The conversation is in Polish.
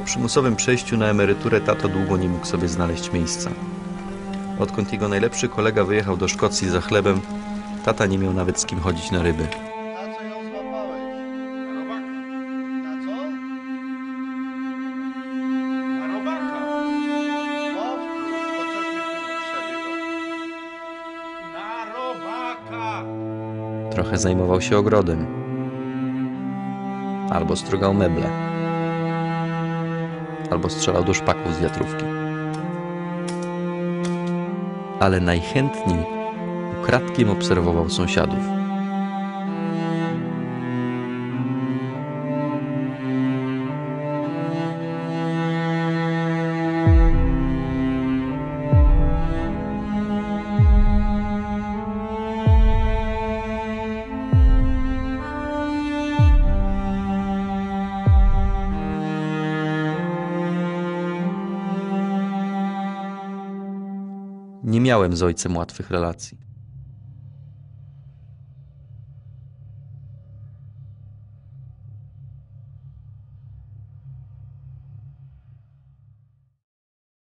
przymusowym przejściu na emeryturę tato długo nie mógł sobie znaleźć miejsca. Odkąd jego najlepszy kolega wyjechał do Szkocji za chlebem, tata nie miał nawet z kim chodzić na ryby. Trochę zajmował się ogrodem. Albo strugał meble. Albo strzelał do szpaków z wiatrówki. Ale najchętniej ukradkiem obserwował sąsiadów. Nie miałem z ojcem łatwych relacji.